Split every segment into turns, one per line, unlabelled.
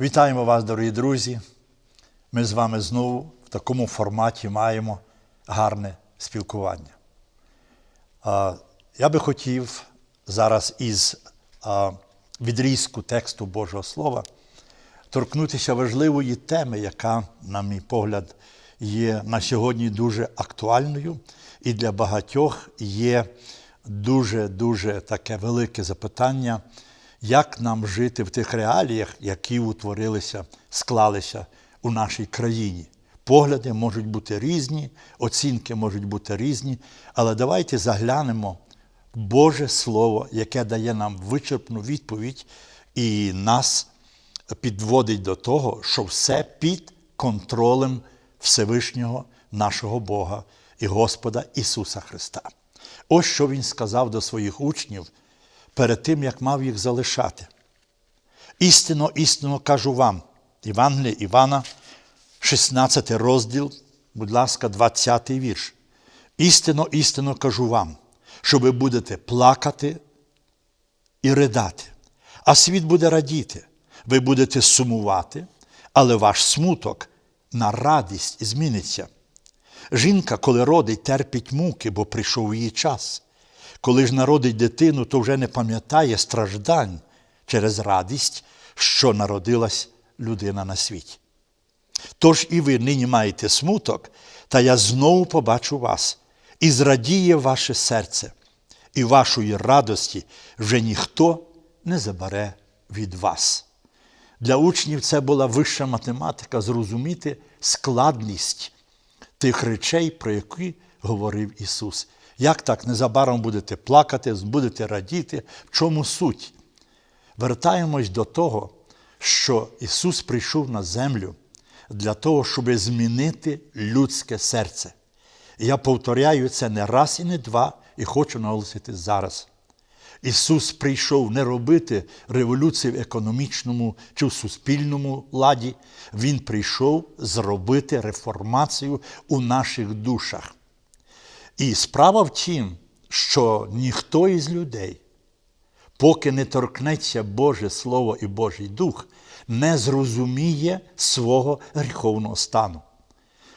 Вітаємо вас, дорогі друзі. Ми з вами знову в такому форматі маємо гарне спілкування. Я би хотів зараз із відрізку тексту Божого Слова торкнутися важливої теми, яка, на мій погляд, є на сьогодні дуже актуальною і для багатьох є дуже-дуже таке велике запитання, як нам жити в тих реаліях, які утворилися, склалися у нашій країні. Погляди можуть бути різні, оцінки можуть бути різні, але давайте заглянемо в Боже Слово, яке дає нам вичерпну відповідь і нас підводить до того, що все під контролем Всевишнього нашого Бога і Господа Ісуса Христа. Ось що Він сказав до своїх учнів перед тим, як мав їх залишати. Істинно, істинно кажу вам, Євангелія Івана, 16 розділ, будь ласка, 20 вірш. Істинно, істинно кажу вам, що ви будете плакати і ридати, а світ буде радіти, ви будете сумувати, але ваш смуток на радість зміниться. Жінка, коли родить, терпить муки, бо прийшов її час. Коли ж народить дитину, то вже не пам'ятає страждань через радість, що народилась людина на світі. Тож і ви нині маєте смуток, та я знову побачу вас, і зрадіє ваше серце, і вашої радості вже ніхто не забере від вас. Для учнів це була вища математика зрозуміти складність тих речей, про які говорив Ісус. Як так незабаром будете плакати, будете радіти, в чому суть? Вертаємось до того, що Ісус прийшов на землю для того, щоб змінити людське серце. І я повторяю це не раз і не два, і хочу наголосити зараз. Ісус прийшов не робити революції в економічному чи в суспільному ладі. Він прийшов зробити реформацію у наших душах. І справа в тім, що ніхто із людей, поки не торкнеться Боже Слово і Божий Дух, не зрозуміє свого гріховного стану.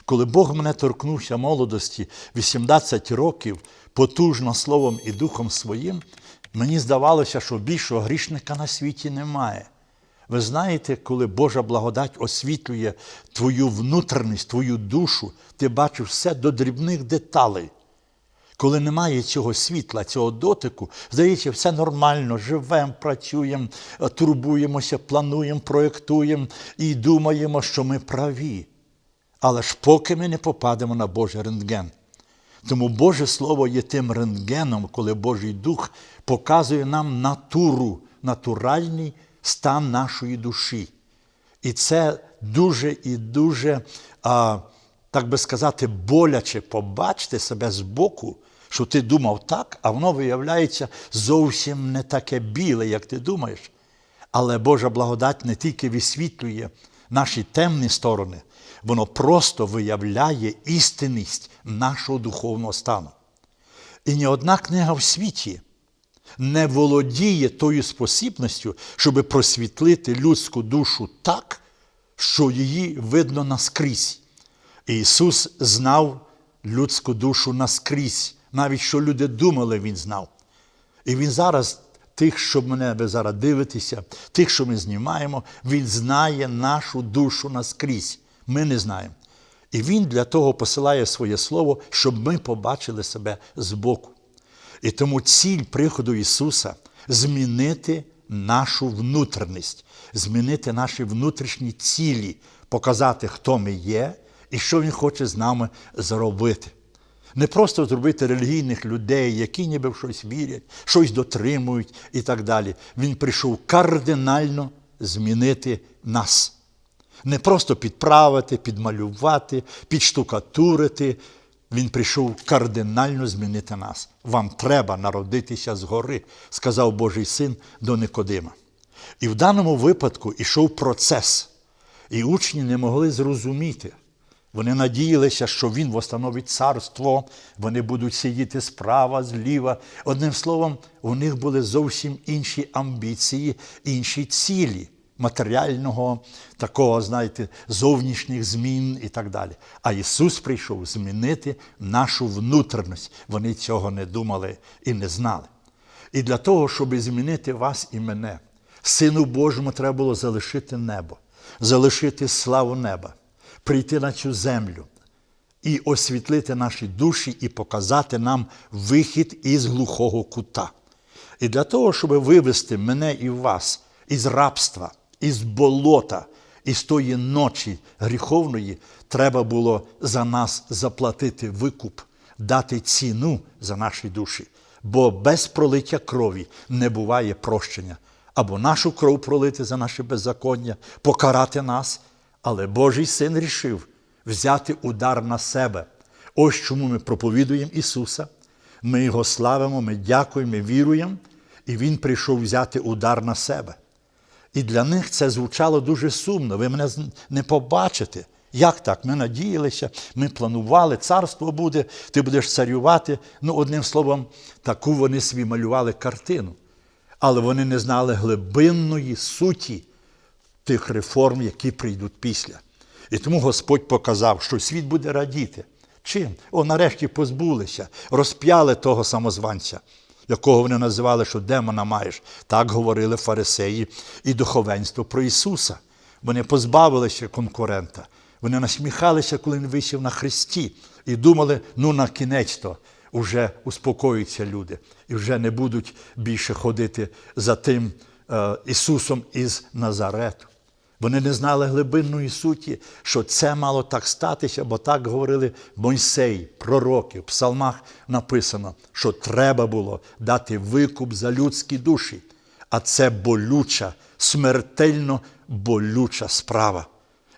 Коли Бог мене торкнувся молодості 18 років, потужно словом і духом своїм, мені здавалося, що більшого грішника на світі немає. Ви знаєте, коли Божа благодать освітлює твою внутрішність, твою душу, ти бачиш все до дрібних деталей. Коли немає цього світла, цього дотику, здається, все нормально, живемо, працюємо, турбуємося, плануємо, проєктуємо і думаємо, що ми праві. Але ж поки ми не попадемо на Божий рентген. Тому Боже Слово є тим рентгеном, коли Божий Дух показує нам натуру, натуральний стан нашої душі. І це дуже і дуже, а, так би сказати, боляче побачити себе збоку, що ти думав так, а воно виявляється зовсім не таке біле, як ти думаєш. Але Божа благодать не тільки висвітлює наші темні сторони, воно просто виявляє істинність нашого духовного стану. І ні одна книга в світі не володіє тою спосібністю, щоб просвітлити людську душу так, що її видно наскрізь. Ісус знав людську душу наскрізь, навіть що люди думали, Він знав. І Він зараз, тих, що мене ви зараз дивитеся, тих, що ми знімаємо, Він знає нашу душу наскрізь. Ми не знаємо. І Він для того посилає своє Слово, щоб ми побачили себе збоку. І тому ціль приходу Ісуса змінити нашу внутрішність, змінити наші внутрішні цілі, показати, хто ми є і що Він хоче з нами зробити. Не просто зробити релігійних людей, які ніби в щось вірять, щось дотримують і так далі. Він прийшов кардинально змінити нас. Не просто підправити, підмалювати, підштукатурити. Він прийшов кардинально змінити нас. Вам треба народитися згори, сказав Божий син до Никодима. І в даному випадку йшов процес, і учні не могли зрозуміти. Вони надіялися, що він встановить царство, вони будуть сидіти справа, зліва. Одним словом, у них були зовсім інші амбіції, інші цілі. матеріального, такого, знаєте, зовнішніх змін і так далі. А Ісус прийшов змінити нашу внутрішність. Вони цього не думали і не знали. І для того, щоб змінити вас і мене, Сину Божому треба було залишити небо, залишити славу неба, прийти на цю землю і освітлити наші душі і показати нам вихід із глухого кута. І для того, щоб вивести мене і вас із рабства, із болота, із тої ночі гріховної, треба було за нас заплатити викуп, дати ціну за наші душі. Бо без пролиття крові не буває прощення. Або нашу кров пролити за наше беззаконня, покарати нас. Але Божий син рішив взяти удар на себе. Ось чому ми проповідуємо Ісуса, ми Його славимо, ми дякуємо, ми віруємо, і Він прийшов взяти удар на себе. І для них це звучало дуже сумно. Ви мене не побачите. Як так? Ми надіялися, ми планували, царство буде, ти будеш царювати. Ну, одним словом, таку вони собі малювали картину. Але вони не знали глибинної суті тих реформ, які прийдуть після. І тому Господь показав, що світ буде радіти. Чим? О, нарешті позбулися, розп'яли того самозванця, якого вони називали, що демона маєш. Так говорили фарисеї і духовенство про Ісуса. Вони позбавилися конкурента. Вони насміхалися, коли він висів на хресті, і думали, ну на кінець то вже успокоюються люди і вже не будуть більше ходити за тим е, Ісусом із Назарету. Вони не знали глибинної суті, що це мало так статися, бо так говорили Мойсей, пророки, в псалмах написано, що треба було дати викуп за людські душі. А це болюча, смертельно болюча справа.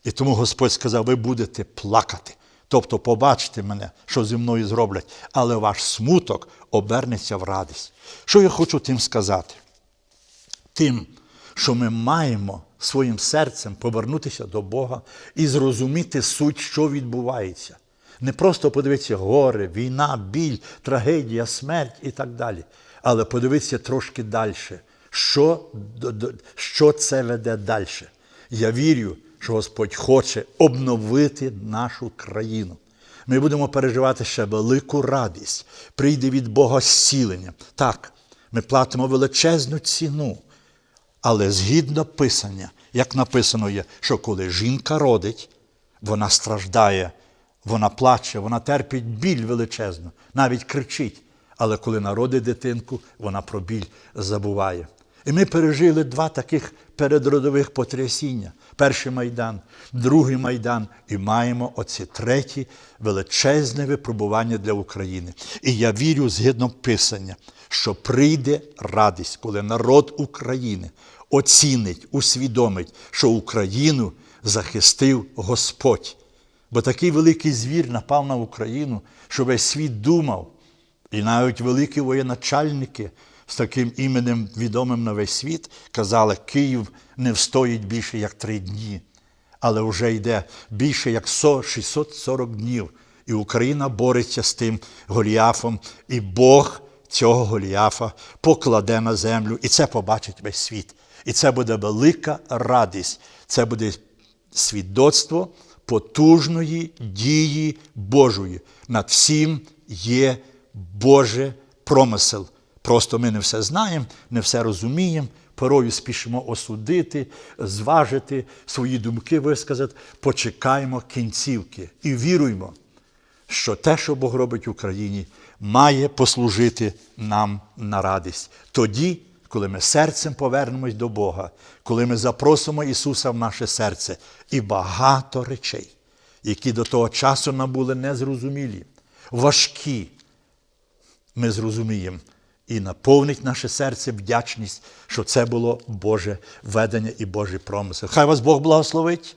І тому Господь сказав: ви будете плакати. Тобто побачите мене, що зі мною зроблять, але ваш смуток обернеться в радість. Що я хочу тим сказати? Тим, що ми маємо своїм серцем повернутися до Бога і зрозуміти суть, що відбувається. Не просто подивитися горе, війна, біль, трагедія, смерть і так далі. Але подивитися трошки далі, що, що це веде далі. Я вірю, що Господь хоче обновити нашу країну. Ми будемо переживати ще велику радість, прийде від Бога зцілення. Так, ми платимо величезну ціну. Але згідно Писання, як написано є, що коли жінка родить, вона страждає, вона плаче, вона терпить біль величезну, навіть кричить. Але коли народить дитинку, вона про біль забуває. І ми пережили два таких передродових потрясіння: перший майдан, другий майдан, і маємо оце третє величезне випробування для України. І я вірю згідно Писання, що прийде радість, коли народ України оцінить, усвідомить, що Україну захистив Господь. Бо такий великий звір напав на Україну, що весь світ думав, і навіть великі воєначальники з таким іменем відомим на весь світ казали, Київ не встоїть більше як три дні. Але вже йде більше як 640 днів. І Україна бореться з тим Голіафом, і Бог цього Голіафа покладе на землю, і це побачить весь світ. І це буде велика радість. Це буде свідоцтво потужної дії Божої. Над всім є Боже промисел. Просто ми не все знаємо, не все розуміємо. Порою спішимо осудити, зважити свої думки, висказати, почекаємо кінцівки і віруємо, що те, що Бог робить в Україні, має послужити нам на радість. Тоді коли ми серцем повернемось до Бога, коли ми запросимо Ісуса в наше серце і багато речей, які до того часу нам були незрозумілі, важкі, ми зрозуміємо і наповнить наше серце вдячність, що це було Боже ведення і Божий промисел. Хай вас Бог благословить.